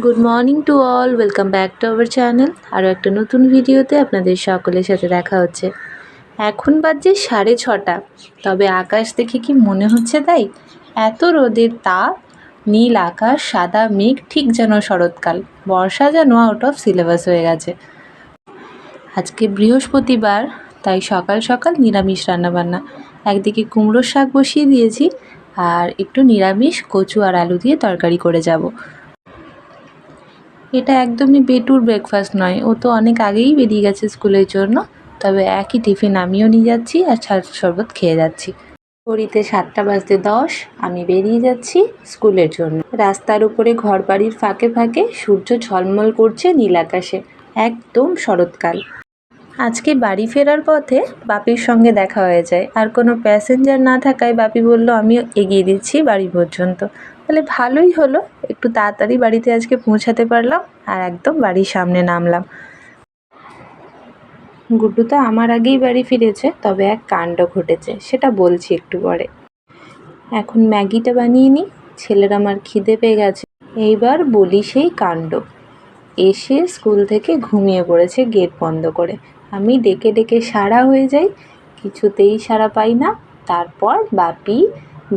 Good morning to all welcome back to our channel আরও একটা নতুন ভিডিওতে আপনাদের সকলের সাথে দেখা হচ্ছে। এখন বাজছে সাড়ে ছটা। তবে আকাশ দেখে কি মনে হচ্ছে তাই? এত রোদের তাপ, নীল আকাশ, সাদা মেঘ, ঠিক যেন শরৎকাল। বর্ষা যেন আউট অফ সিলেবাস হয়ে গেছে। আজকে বৃহস্পতিবার, তাই সকাল সকাল নিরামিষ রান্নাবান্না। একদিকে কুমড়োর শাক বসিয়ে দিয়েছি, আর একটু নিরামিষ কচু আর আলু দিয়ে তরকারি করে যাব। এটা একদমই বেটুর ব্রেকফাস্ট নয়। ও তো অনেক আগেই বেরিয়ে গেছে স্কুলের জন্য। তবে একই টিফিন আমিও নিয়ে যাচ্ছি আর ছাদ শরবত খেয়ে যাচ্ছি। ঘড়িতে সাতটা বাজতে দশ, আমি বেরিয়ে যাচ্ছি স্কুলের জন্য। রাস্তার উপরে ঘর বাড়ির ফাঁকে ফাঁকে সূর্য ঝলমল করছে নীল আকাশে। একদম শরৎকাল। আজকে বাড়ি ফেরার পথে বাপির সঙ্গে দেখা হয়ে যায়। আর কোনো প্যাসেঞ্জার না থাকায় বাপি বলল আমি এগিয়ে দিচ্ছি বাড়ি পর্যন্ত। তাহলে ভালোই হলো। একটু তাড়াতাড়ি বাড়িতে আজকে পৌঁছাতে পারলাম আর একদম বাড়ির সামনে নামলাম। গুড্ডু তো আমার আগেই বাড়ি ফিরেছে, তবে এক কাণ্ড ঘটেছে, সেটা বলছি একটু পরে। এখন ম্যাগিটা বানিয়ে নিই, ছেলের আমার খিদে পেয়ে গেছে। এইবার বলি সেই কাণ্ড। এসে স্কুল থেকে ঘুমিয়ে পড়েছে গেট বন্ধ করে। আমি ডেকে ডেকে সারা হয়ে যাই, কিছুতেই সারা পাই না। তারপর বাপি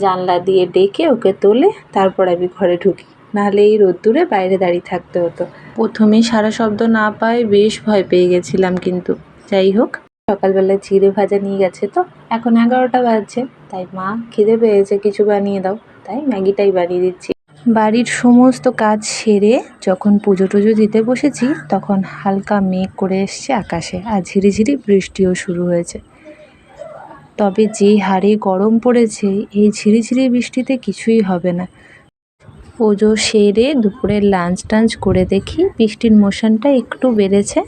জানলা দিয়ে ডেকে ওকে তোলে, তারপর আমি ঘরে ঢুকি। নাহলে এই রোদ্দুরে বাইরে দাঁড়িয়ে থাকতে হতো। প্রথমে সারা শব্দ না পায় বেশ ভয় পেয়ে গেছিলাম কিন্তু। যাই হোক, সকালবেলা চিড়ে ভাজা নিয়ে গেছে তো, এখন এগারোটা বাজছে। তাই মা, খিদে পেয়েছে, কিছু বানিয়ে দাও। তাই ম্যাগিটাই বানিয়ে দিচ্ছি। বাড়ির সমস্ত কাজ সেরে যখন পুজো টুজো দিতে বসেছি, তখন হালকা মেঘ করে এসছে আকাশে, আর ঝিরিঝিরি বৃষ্টিও শুরু হয়েছে। তবে যে হারে গরম পড়েছে, এই ঝিরিঝিরি বৃষ্টিতে কিছুই হবে না। পুজো সেরে দুপুরের লাঞ্চ টাঞ্চ করে দেখি বৃষ্টির মোশনটা একটু বেড়েছে।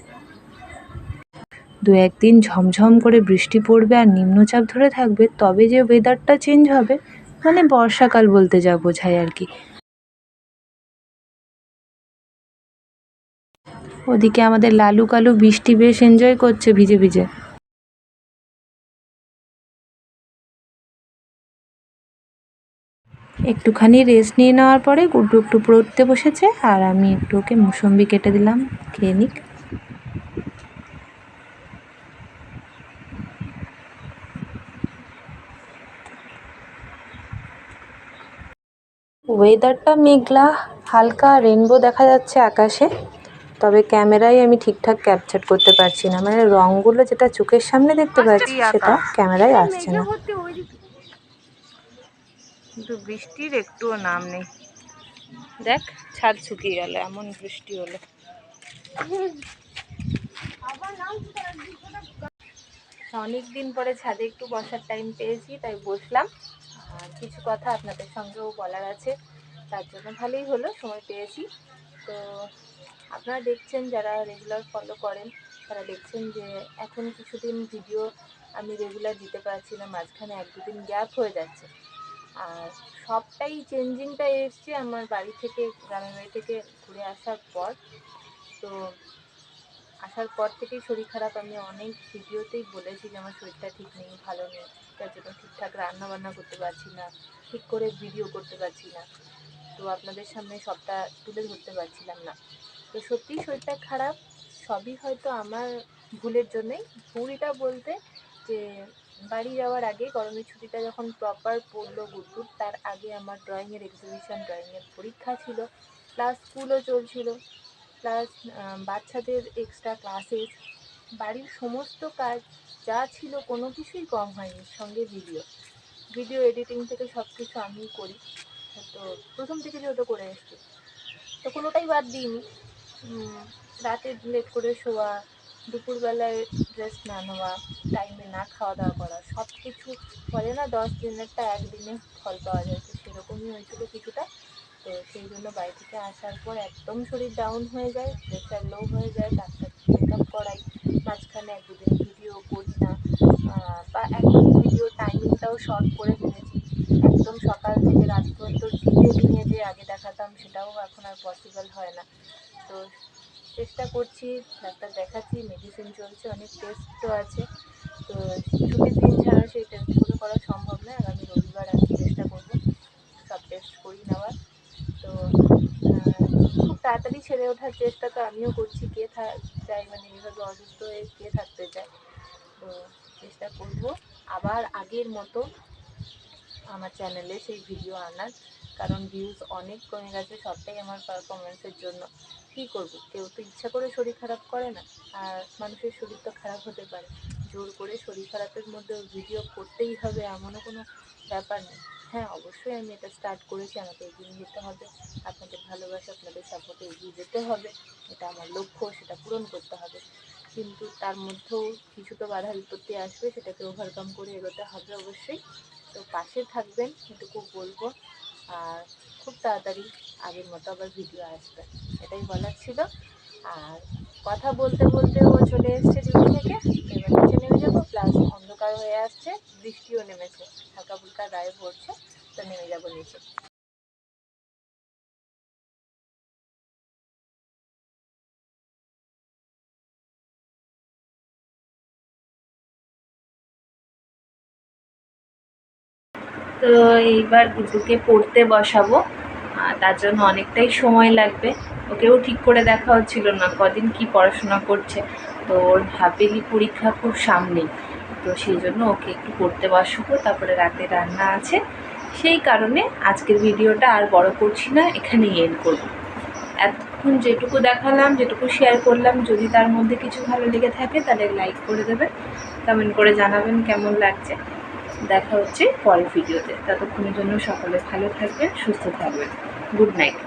দু একদিন ঝমঝম করে বৃষ্টি পড়বে আর নিম্নচাপ ধরে থাকবে, তবে যে ওয়েদারটা চেঞ্জ হবে মানে বর্ষাকাল বলতে যা বোঝায় আর কি। ওদিকে আমাদের লালু কালু বৃষ্টি বেশ এনজয় করছে ভিজে ভিজে। একটুখানি রেস্ট নিয়ে নেওয়ার পরে গুড্ডু একটু পড়তে বসেছে আর আমি একটু ওকে মুসম্বি কেটে দিলাম খেয়ে নিক। ওয়েদারটা মেঘলা হালকা রেনবো দেখা যাচ্ছে আকাশে তবে ক্যামেরায় আমি ঠিকঠাক ক্যাপচার করতে পারছি না। মানে রঙগুলো যেটা চোখের সামনে দেখতে পাচ্ছি সেটা ক্যামেরায় আসছে না। কিন্তু বৃষ্টির একটুও নাম নেই। দেখ, ছাদ শুকিয়ে গেল, এমন বৃষ্টি হলো। অনেক দিন পরে ছাদে একটু বসার টাইম পেয়েছি, তাই বসলাম। আর কিছু কথা আপনাদের সঙ্গেও বলার আছে। তার জন্য ভালোই হলো, সময় পেয়েছি। তো আপনারা দেখছেন, যারা রেগুলার ফলো করেন, তারা দেখছেন যে এখন কিছুদিন ভিডিও আমি রেগুলার দিতে পারছি না, মাঝখানে এক দুদিন গ্যাপ হয়ে যাচ্ছে। আর সবটাই চেঞ্জিংটা এসছে আমার বাড়ি থেকে, গ্রামের বাড়ি থেকে ঘুরে আসার পর। তো আসার পর থেকেই শরীর খারাপ। আমি অনেক ভিডিওতেই বলেছি যে আমার শরীরটা ঠিক নেই, ভালো নেই, তার জন্য ঠিকঠাক রান্নাবান্না করতে পারছি না, ঠিক করে ভিডিও করতে পারছি না। তো আপনাদের সামনে সবটা তুলে ধরতে পারছিলাম না। তো সত্যিই শরীরটা খারাপ, সবই হয়তো আমার ভুলের জন্যই। ভুলটা বলতে যে বাড়ি যাওয়ার আগে গরমের ছুটিটা যখন প্রপার পড়ল গুডগুড তার আগে আমার ড্রয়িংয়ের এক্সিবিশন ড্রয়িংয়ের পরীক্ষা ছিল প্লাস স্কুলও চলছিল প্লাস বাচ্চাদের এক্সট্রা ক্লাসেস বাড়ির সমস্ত কাজ যা ছিল কোনো কিছুই কম হয়নি সঙ্গে ভিডিও ভিডিও এডিটিং থেকে সব কিছু আমিই করি, তো প্রথম থেকে যেহেতু করে এসছি, তো কোনোটাই বাদ দিইনি রাতে লেট করে শোয়া দুপুরবেলায় ড্রেস না নেওয়া টাইমে না খাওয়া দাওয়া করা সব কিছু বলে না দশ দিনেরটা একদিনে ফল পাওয়া যায়, তো সেরকমই হয়েছিল কিছুটা। তো সেই জন্য বাড়ি থেকে আসার পর একদম শরীর ডাউন হয়ে যায় প্রেশার লো হয়ে যায়, ডাক্তার চেক আপ করাই। মাঝখানে এক দুদিন ভিডিও করি না বা একদম ভিডিও টাইমিংটাও শর্ট করে ফেলেছি। একদম সকাল থেকে রাত পর্যন্ত জিতে নিয়ে যে আগে দেখাতাম, সেটাও এখন আর পসিবল হয় না। তো চেষ্টা করছি, ডাক্তার দেখাচ্ছি মেডিসিন চলছে, অনেক টেস্টও আছে। তো ছুটির দিন ছাড়া সেই টেস্টগুলো করা সম্ভব নয়, আগামী রবিবার আমি চেষ্টা করব সব টেস্ট করি নেওয়ার। তো খুব তাড়াতাড়ি ছেড়ে ওঠার চেষ্টা তো আমিও করছি, কে থা- চাই মানে এইভাবে অসুস্থ হয়ে কে থাকতে চায়। তো চেষ্টা করব, আবার আগের মতো আমার চ্যানেলে সেই ভিডিও আনার। কারণ ভিউজ অনেক কমে গেছে, সবটাই আমার পারফরমেন্সের জন্য। কী করব? কেউ তো ইচ্ছা করে শরীর খারাপ করে না। আর মানুষের শরীর তো খারাপ হতে পারে। জোর করে শরীর খারাপের মধ্যে ভিডিও করতেই হবে এমনও কোনো ব্যাপার নেই। হ্যাঁ অবশ্যই আমি এটা স্টার্ট করেছি, আমাকে এগিয়ে যেতে হবে। আপনাদের ভালোবাসা, আপনাদের সাপোর্টে এগিয়ে যেতে হবে। এটা আমার লক্ষ্য, সেটা পূরণ করতে হবে। কিন্তু তার মধ্যেও কিছু তো বাধা বিপত্তি আসবে, সেটাকে ওভারকাম করে এগোতে হবে অবশ্যই। তো পাশে থাকবেন, এটুকু বলব। আর খুব তাড়াতাড়ি আগের মতো আবার ভিডিও আসবে। এটাই বলার ছিল। আর কথা বলতে বলতে ও চলে এসছে ডিউটি থেকে। এবার নিচে নেমে যাব প্লাস অন্ধকার হয়ে আসছে, বৃষ্টিও নেমেছে হালকা ফুলকা গায়ে পড়ছে, তো নেমে যাব নিচে। তো এইবার দুটোকে পড়তে বসাবো। তার জন্য অনেকটাই সময় লাগবে। ওকেও ঠিক করে দেখা হচ্ছিল না, কদিন কি পড়াশোনা করছে। তো ওর হাফেলি পরীক্ষা খুব সামনেই তো সেই জন্য ওকে একটু পড়তে বসাবো। তারপরে রাতে রান্না আছে। সেই কারণে আজকের ভিডিওটা আর বড় করছি না, এখানেই এন্ড করব। এতক্ষণ যেটুকু দেখালাম, যেটুকু শেয়ার করলাম, যদি তার মধ্যে কিছু ভালো লেগে থাকে তাহলে লাইক করে দেবেন। কমেন্ট করে জানাবেন কেমন লাগছে। দেখা হচ্ছে পরের ভিডিওতে। ততক্ষণের জন্য সকলে ভালো থাকবেন সুস্থ থাকবেন। Good night.